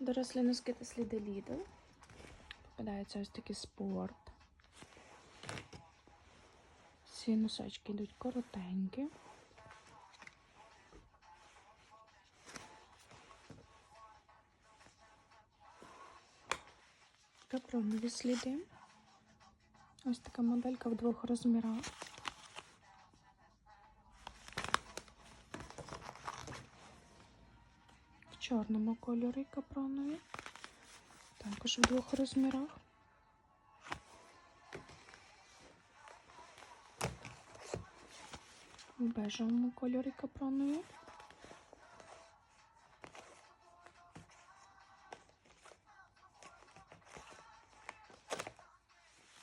Дорослі носки та сліди Lidl. Попадається ось такий спорт. Ці носочки йдуть коротенькі. Капронові сліди. Ось така моделька в двох розмірах. Чорному кольорі капронові. Також в двох розмірах. В бежевому кольорі капронові.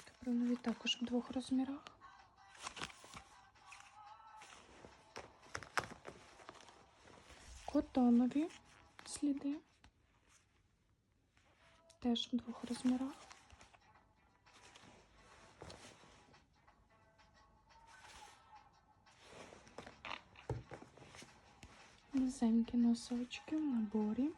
Капронові також в двох розмірах. Котонові сліди. Теж в двох розмірах. Низенькі носочки в наборі.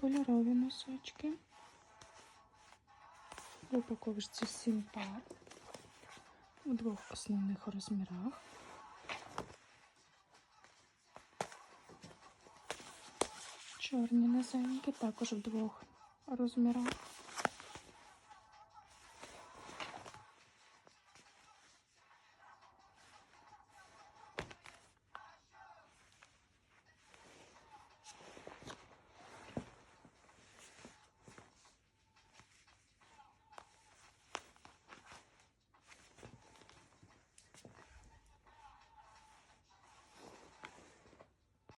Кольорові носочки. В упаковочці 7 пар у двох основних розмірах. Чорні низенькі також в двох розмірах.